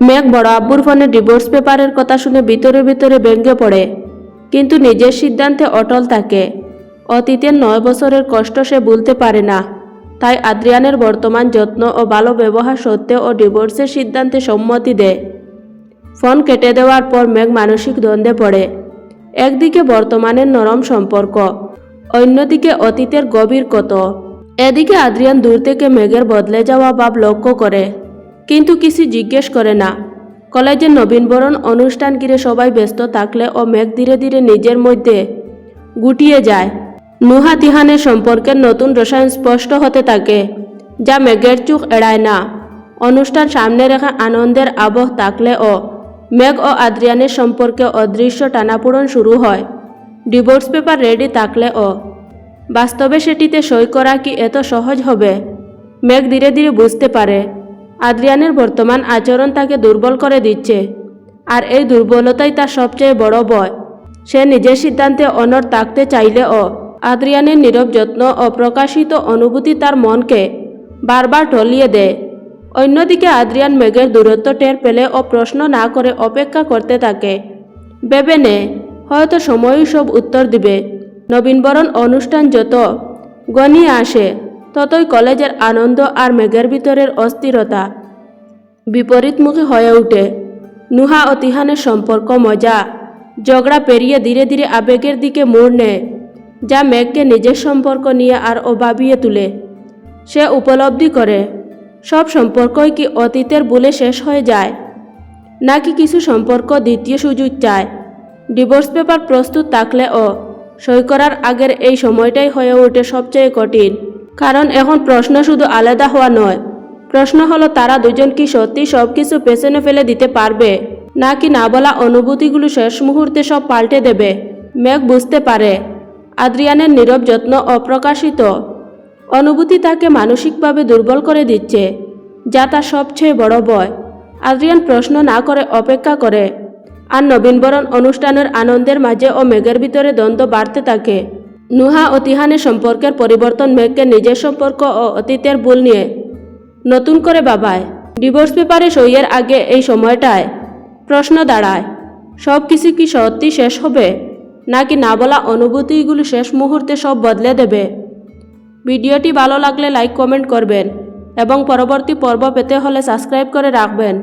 মেঘ বড় আব্বুর ফোনে ডিভোর্স পেপারের কথা শুনে ভিতরে ভিতরে ব্যঙ্গে পড়ে। কিন্তু নিজের সিদ্ধান্তে অটল থাকে। অতীতের নয় বছরের কষ্ট সে ভুলতে পারে না। তাই আদ্রিয়ানের বর্তমান যত্ন ও ভালো ব্যবহার সত্ত্বেও ও ডিভোর্সের সিদ্ধান্তে সম্মতি দেয়। ফোন কেটে দেওয়ার পর মেঘ মানসিক দ্বন্দ্বে পড়ে। একদিকে বর্তমানের নরম সম্পর্ক, অন্যদিকে অতীতের গভীর কত। এদিকে আদ্রিয়ান দূর থেকে মেঘের বদলে যাওয়া ভাব লক্ষ্য করে। কিন্তু কিছু জিজ্ঞেস করে না। কলেজের নবীনবরণ অনুষ্ঠান ঘিরে সবাই ব্যস্ত থাকলে ও মেঘ ধীরে ধীরে নিজের মধ্যে গুটিয়ে যায়। নুহা তিহানের সম্পর্কের নতুন রসায়ন স্পষ্ট হতে থাকে, যা মেঘের চোখ এড়ায় না। অনুষ্ঠান সামনে রেখে আনন্দের আবহ থাকলেও মেঘ ও আদ্রিয়ানের সম্পর্কে অদৃশ্য টানাপোড়ন শুরু হয়। ডিভোর্স পেপার রেডি থাকলেও বাস্তবে সেটিতে সই করা কি এত সহজ হবে? মেঘ ধীরে ধীরে বুঝতে পারে। আদ্রিয়ানের বর্তমান আচরণ তাকে দুর্বল করে দিচ্ছে, আর এই দুর্বলতাই তার সবচেয়ে বড় ভয়। সে নিজের সিদ্ধান্তে অনর থাকতে চাইলেও আদ্রিয়ানের নীরব যত্ন ও প্রকাশিত অনুভূতি তার মনকে বারবার টলিয়ে দেয়। অন্যদিকে আদ্রিয়ান মেঘের দূরত্ব টের পেলে ও প্রশ্ন না করে অপেক্ষা করতে থাকে। ভেবে নে, হয়তো সময়ই সব উত্তর দিবে। নবীনবরণ অনুষ্ঠান যত গনিয়ে আসে ততই কলেজের আনন্দ আর মেঘের ভিতরের অস্থিরতা বিপরীতমুখী হয়ে ওঠে নুহা ও তিহানের সম্পর্ক মজা। ঝগড়া পেরিয়ে ধীরে ধীরে আবেগের দিকে মোড় নেয়, যা মেঘকে নিজের সম্পর্ক নিয়ে আর অভাবিয়ে তুলে। সে উপলব্ধি করে, সব সম্পর্কই কি অতীতের বলে শেষ হয়ে যায়? নাকি কিছু সম্পর্ক দ্বিতীয় সুযোগ চায়? ডিভোর্স পেপার প্রস্তুত থাকলেও সই করার আগের এই সময়টাই হয়ে ওঠে সবচেয়ে কঠিন। কারণ এখন প্রশ্ন শুধু আলাদা হওয়া নয়। প্রশ্ন হলো, তারা দুজন কি সত্যি সব কিছু পেছনে ফেলে দিতে পারবে? নাকি না বলা অনুভূতিগুলো শেষ মুহূর্তে সব পাল্টে দেবে? মেঘ বুঝতে পারে। আদ্রিয়ানের নীরব যত্ন অপ্রকাশিত। অনুভূতি তাকে মানসিকভাবে দুর্বল করে দিচ্ছে, যা তার সবচেয়ে বড় বয় আদ্রিয়ান প্রশ্ন না করে অপেক্ষা করে। আর নবীনবরণ অনুষ্ঠানের আনন্দের মাঝে ও মেঘের ভিতরে দ্বন্দ্ব বাড়তে থাকে। নুহা ও সম্পর্কের পরিবর্তন মেঘকে নিজের সম্পর্ক ও অতীতের ভুল নিয়ে নতুন করে বাবায় ডিভোর্স পেপারে সইয়ের আগে এই সময়টায় প্রশ্ন দাঁড়ায়, সব কিছু কি সত্যি শেষ হবে? নাকি না বলা অনুভূতিগুলো শেষ মুহূর্তে সব বদলে দেবে? ভিডিওটি ভালো লাগলে লাইক, কমেন্ট করবেন এবং পরবর্তী পর্ব পেতে হলে সাবস্ক্রাইব করে রাখবেন।